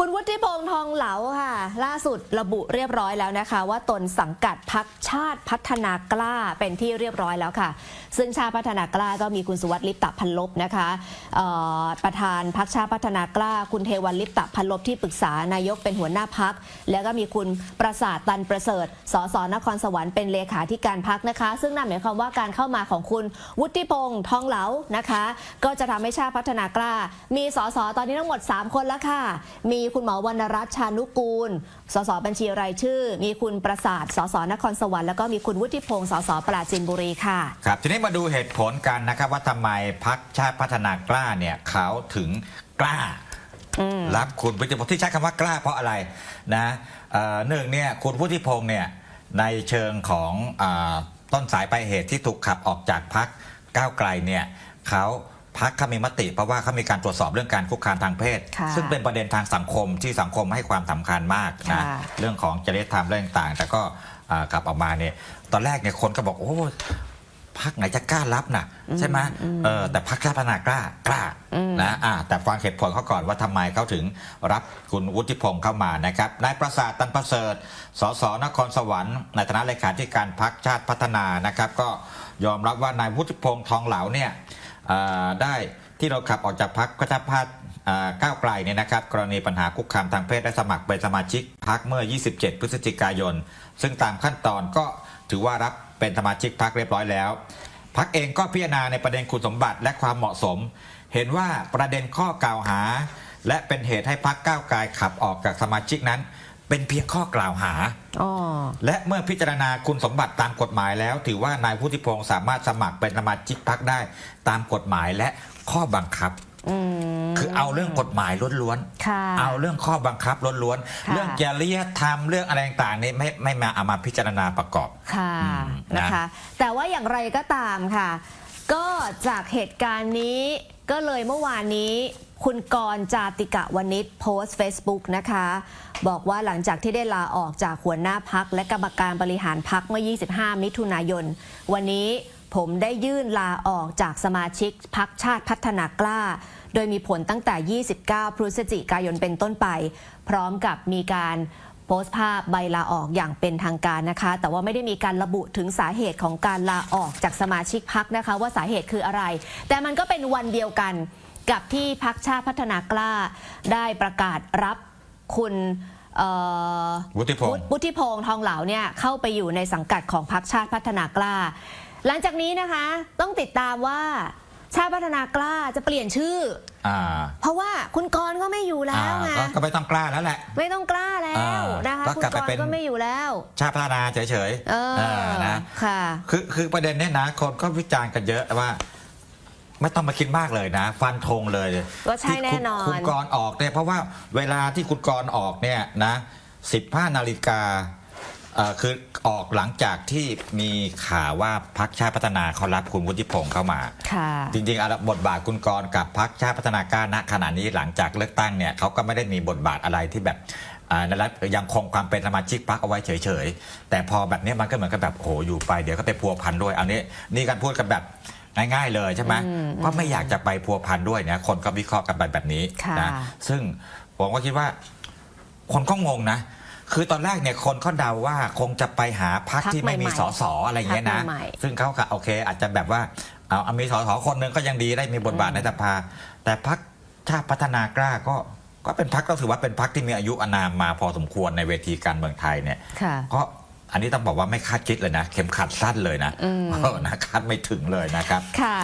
คุณวุฒิพงษ์ทองเหลาค่ะ ล่าสุดระบุเรียบร้อยแล้วนะคะ ว่าตนสังกัดพักชาติพัฒนากล้าเป็นที่เรียบร้อยแล้วค่ะ ซึ่งชาติพัฒนากล้าก็มีคุณสุวัสดิ์ลิปตะพันลบนะคะประธานพักชาติพัฒนากล้า คุณเทวันลิปตะพันลบที่ปรึกษานายกเป็นหัวหน้าพัก แล้วก็มีคุณประสาทตันประเสริฐสสนครสวรรค์เป็นเลขาธิการพักนะคะ ซึ่งนั่นหมายความว่าการเข้ามาของคุณวุฒิพงษ์ทองเหลานะคะ ก็จะทำให้ชาติพัฒนากล้า มีสสตอนนี้ทั้งหมด 3 คนแล้วค่ะมีคุณหมอวรรณรัตน์ชานุกูล สสบัญชีรายชื่อ มีคุณประสาท สสนครสวรรค์แล้วก็มีคุณวุฒิพงศ์สสปราจีนบุรีค่ะ ครับ ทีนี้มาดูเหตุผลกันนะครับว่าทำไมพักชาติพัฒนากล้าเนี่ยเขาถึงกล้าอืม รับคุณวุฒิพงศ์ที่ใช้คำว่ากล้าเพราะอะไรนะเอ่อหนึ่งเนี่ยคุณวุฒิพงศ์เนี่ยในเชิงของอาต้นสายปลายเหตุที่ถูกขับออกจากพักก้าวไกลเนี่ยเขา พักเขามีมติ เพราะว่าเขามีการตรวจสอบเรื่องการคุกคามทางเพศ ค่ะซึ่งเป็นประเด็นทางสังคมที่สังคมให้ความสำคัญมากนะค่ะเรื่องของจริยธรรมเรื่องต่างๆแต่ก็อ่ากลับออกมาเนี่ยตอนแรกเนี่ยคนก็บอกโอ้พักไหนจะกล้ารับน่ะใช่ไหมเออแต่พักชาติพัฒนากล้ากล้าอืม นะอ่าแต่ฟังเหตุผลเขาก่อนว่าทำไมเขาถึงรับคุณวุฒิพงศ์เข้ามานะครับนายประสาทตันประเสริฐสสนครสวรรค์ในฐานะเลขาธิการพักชาติพัฒนานะครับ ก็ยอมรับว่านายวุฒิพงศ์ทองเหลาเนี่ยอ่า ได้ที่เราขับออกจากพักประชาพัฒน์อ่าก้าวไกลเนี่ยนะครับ กรณีปัญหาคุกคามทางเพศได้สมัครเป็นสมาชิกพักเมื่อ 27 พฤศจิกายน ซึ่งตามขั้นตอนก็ถือว่ารับเป็นสมาชิกพักเรียบร้อยแล้วพักเองก็พิจารณาในประเด็นคุณสมบัติและความเหมาะสม เห็นว่าประเด็นข้อกล่าวหา และเป็นเหตุให้พักก้าวไกลขับออกจากสมาชิกนั้น เป็นเพียงข้อกล่าวหา อ๋อ และเมื่อพิจารณาคุณสมบัติตามกฎหมายแล้ว ถือว่านายพุทธิพงศ์สามารถสมัครเป็นสมาชิกพักได้ตามกฎหมายและข้อบังคับ อืม คือเอาเรื่องกฎหมายล้วนค่ะ ๆเอาเรื่องข้อบังคับล้วนค่ะๆเรื่องจริยธรรมเรื่องอะไรต่างๆนี่ไม่ไม่มาเอามาพิจารณาประกอบ ค่ะอืมนะ นะคะ แต่ว่าอย่างไรก็ตามค่ะ ก็จากเหตุการณ์นี้ก็เลยเมื่อวานนี้ คุณกรณ์จาติกะวนิชโพสต์ Facebook นะคะ บอกว่าหลังจากที่ได้ลาออกจากหัวหน้าพักและกรรมการบริหารพักเมื่อ 25 มิถุนายน วันนี้ผมได้ยื่นลาออกจากสมาชิกพักชาติพัฒนากล้า โดยมีผลตั้งแต่ 29 พฤศจิกายนเป็นต้นไป พร้อมกับมีการโพสต์ภาพใบลาออกอย่างเป็นทางการนะคะ แต่ว่าไม่ได้มีการระบุถึงสาเหตุของการลาออกจากสมาชิกพักนะคะ ว่าสาเหตุคืออะไร แต่มันก็เป็นวันเดียวกัน กับที่พักชาติพัฒนากล้าได้ประกาศรับคุณเอ่อวุฒิพงศ์วุฒิพงศ์ทองเหลาเนี่ยเข้าไปอยู่ในสังกัดของพักชาติพัฒนากล้า หลังจากนี้นะคะต้องติดตามว่าชาติพัฒนากล้าจะเปลี่ยนชื่ออ่าเพราะว่าคุณกรณ์ก็ไม่อยู่แล้วไงอ่าก็ก็ไม่ต้องกล้าแล้วแหละ ไม่ต้องกล้าแล้วอ่านนะคะก็คุณกลับกไปรเป็นณ์ก็ไม่อยู่แล้ว ชาติพัฒนาเฉยเออานะค่ะคือคือประเด็นเนี้ยนะคนก็วิจารณ์กันเยอะว่า ไม่ต้องมาคิดมากเลยนะ ฟันธงเลยว่าใช่ที่คุณแน่นอน คุณกรณ์ออกเนี่ยเพราะว่าเวลาที่คุณกรณ์ออกเนี่ยนะ15นาฬิกาเอ่อคือออกหลังจากที่มีข่าวว่าพักชาติพัฒนาเขารับคุณวุฒิพงศ์เข้ามา ค่ะ จริงๆอะบทบาทคุณกรณ์กับพรรคชาติพัฒนากล้าณขณะนี้หลังจากเลือกตั้งเนี่ยเขาก็ไม่ได้มีบทบาทอะไรที่แบบอ่านั่นแหละยังคงความเป็นสมาชิกพรรคเอาไว้เฉยๆ แต่พอแบบนี้มันก็เหมือนกับแบบโอ้โหอยู่ไปเดี๋ยวก็ไปพัวพันด้วยเอานี้นี่กันพูดกันแบบ ง่ายๆเลยใช่ไหมอืมก็ไม่อยากจะไปพัวพันด้วยนะคนก็วิเคราะห์กันไปแบบนี้ค่ะนะซึ่งผมก็คิดว่า คนก็งงนะ คือตอนแรกเนี่ยคนเขาเดาว่าคงจะไปหาพรรคพรรคที่ไม่มีใหม่ๆสสอะไรอย่างเงี้ยนะ พรรคใหม่ๆ ซึ่งเขาก็โอเค อาจจะแบบว่าเอาเอามีสสคนหนึ่งก็ยังดีได้มีบทบาทในสภา แต่พักชาติพัฒนากล้าก็ก็เป็นพักก็ถือว่าเป็นพักที่มีอายุอานามมาพอสมควรในเวทีการเมืองไทยเนี่ย ค่ะ ก็ อันนี้ต้องบอกว่าไม่คาดคิดเลยนะ เข็มขัดสั้นเลยนะอืมเออนะคาดไม่ถึงเลยนะครับ ค่ะ